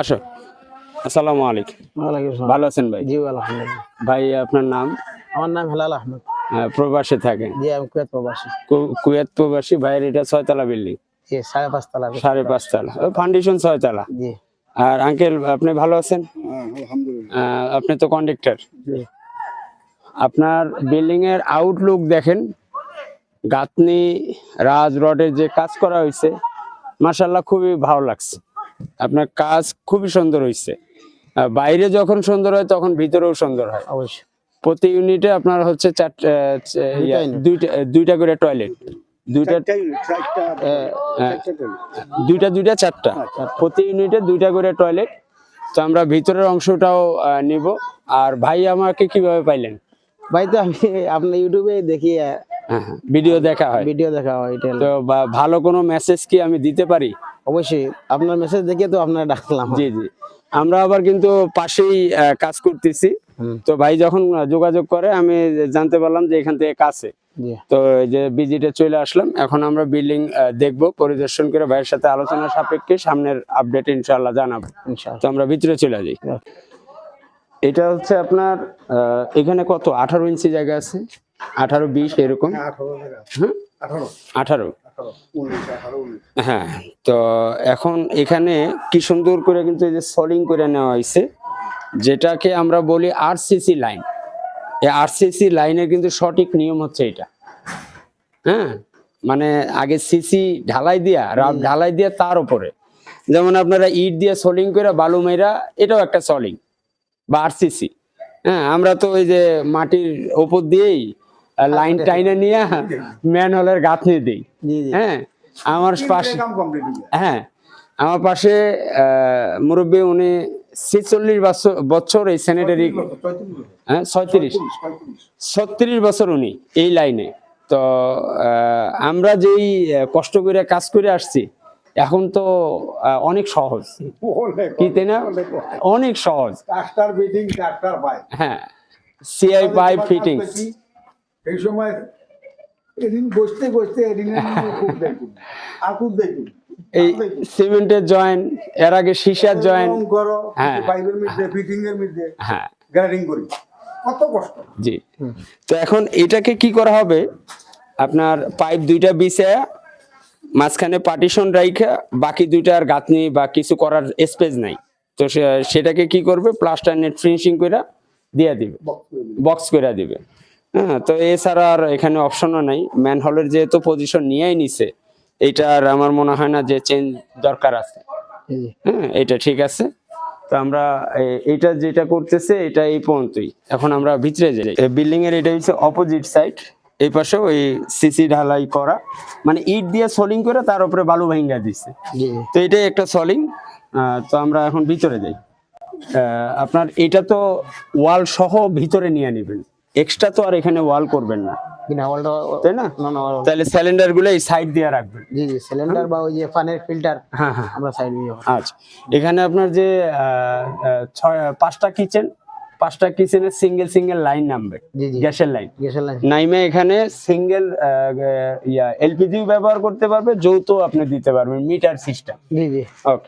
আসো। আসসালামু আলাইকুম। ওয়ালাইকুম ভালো আছেন ভাই? জি আলহামদুলিল্লাহ। ভাই আপনার নাম? আমার নাম হেলাল আহমেদ। আহ, প্রবাসে থাকেন? জি আমি কুয়েত প্রবাসী। কুয়েত প্রবাসী। ভাইয়ের এটা ছয়তলা বিল্ডিং? জি সাড়ে পাঁচতলা। সাড়ে পাঁচতলা। ফাউন্ডেশন ছয়তলা? জি। আর আঙ্কেল আপনি ভালো আছেন? আহ, আপনি তো কন্ডাক্টর। আপনার বিল্ডিং এর আউটলুক দেখেন। গাঁথনি রাজ রডের যে কাজ করা হয়েছে মাসাল্লাহ খুবই ভালো লাগছে। আপনার কাজ খুবই সুন্দর হয়েছে বাইরে যখন সুন্দর হয় তখন ভিতরেও সুন্দর হয়। অবশ্যই। প্রতি ইউনিটে আপনার হচ্ছে চারটা দুইটা দুইটা করে টয়লেট। দুইটা দুইটা দুইটা চারটা। প্রতি ইউনিটে দুইটা করে টয়লেট। তো আমরা ভিতরের অংশটাও আহ, নিব। আর ভাই আমাকে কীভাবে পাইলেন? ভাই তো আমি আপনার ইউটিউবে দেখি হ্যাঁ হ্যাঁ, ভিডিও দেখা হয়। ভিডিও দেখা হয় এটা তো ভালো কোনো মেসেজ কি আমি দিতে পারি? অবশ্যই আপনার মেসেজ দেখে তো আপনার ডাকলাম। জি জি। আমরা আবার কিন্তু পাশেই কাজ করতেছি। তো ভাই যখন যোগাযোগ করে আমি জানতে পারলাম যে এখান থেকে কাছে। তো যে ভিজিটে চলে আসলাম। এখন আমরা বিল্ডিং দেখব পরিদর্শন করে ভাইয়ের সাথে আলোচনা সাপেক্ষে সামনের আপডেট ইনশাআল্লাহ জানাব। তো আমরা ভিতরে চলে যাই এটা হচ্ছে আপনার এখানে কত? আঠারো ইঞ্চি জায়গা আছে। আঠারো বিশ এরকম? হ্যাঁ আঠারো হ্যাঁ তো এখন এখানে কি সুন্দর করে কিন্তু এই যে সলিং করে নেওয়া হয়েছে যেটাকে আমরা বলি আরসিসি লাইন এই আরসিসি লাইনের কিন্তু সঠিক নিয়ম হচ্ছে এটা। হ্যাঁ মানে আগে সিসি ঢালাই দিয়া ঢালাই দিয়া তার উপরে। যেমন আপনারা ইট দিয়ে সলিং করে বালু মেরা এটাও একটা সলিং। বা আরসিসি হ্যাঁ আমরা তো ওই যে মাটির ওপর দিয়েই লাইন টাইনে নিয়ে ম্যান হলের গাঁথনি দিই। জি হ্যাঁ আমার পাশে হ্যাঁ আমার পাশে মুরব্বী উনি ছেচল্লিশ বছর বছর এই স্যানিটারি হ্যাঁ ছয়ত্রিশ। ছত্রিশ বছর উনি এই লাইনে তো আমরা যেই কষ্ট করে কাজ করে আসছি এখন তো অনেক সহজ। কি তাই না? অনেক সহজ। ডাক্তার বিটিং ডাক্তার পায় হ্যাঁ সিআই পাইপ ফিটিংস এই সময় এদিন বসতে বসতে এদিন আর খুব দেখুন। এই সিমেন্টের জয়েন্ট এর আগে সীসার জয়েন্ট করো হ্যাঁ। পাইপের মধ্যে ফিটিং এর মধ্যে হ্যাঁ। গ্রাইডিং করি। কত কষ্ট। জি। তো এখন এটাকে কি করা হবে? আপনার পাইপ দুইটা বিছে মাঝখানে পার্টিশন রাইখা বাকি দুইটার গাঁথনি বা কিছু করার স্পেস নাই। তো সেটাকে কি করবে? প্লাস্টার নেট ফিনিশিং করে দিয়ে দিবে। বক্স করে দিবে। হ্যাঁ তো এছাড়া আর এখানে অপশনও নাই। ম্যান হলের যেহেতু পজিশন নিয়েই নিছে এইটার আমার মনে হয় না যে চেঞ্জ দরকার আছে। হ্যাঁ এটা ঠিক আছে। তো আমরা এটা যেটা করতেছে এটা এই পর্যন্তই। এখন আমরা ভিতরে যাই। বিল্ডিং এর এটা হচ্ছে অপোজিট সাইড এই পাশে ওই সিসি ঢালাই করা মানে ইট দিয়ে সলিং করে তার উপরে বালু ভাঙ্গা দিচ্ছে তো এটাই একটা সলিং। তো আমরা এখন ভিতরে যাই। আপনার এটা তো ওয়াল সহ ভিতরে নিয়ে নেবেন। এক্সট্রা তো আর এখানে ওয়াল করবেন না। তাই তাহলে সিলিন্ডারগুলো এই সাইড দিয়ে রাখবেন। জি জি সিলিন্ডার বা ওই যে ফিল্টার হ্যাঁ হ্যাঁ। আমরা সাইড দিয়ে আচ্ছা। এখানে আপনার যে পাঁচটা কিচেন পাঁচটা কিচেনের সিঙ্গেল সিঙ্গেল লাইন নামবে গ্যাসের লাইন গ্যাসের লাইন নাইমে এখানে সিঙ্গেল ইয়া এলপিজিও ব্যবহার করতে পারবে যৌথ আপনি দিতে পারবেন মিটার সিস্টেম জি জি। ওকে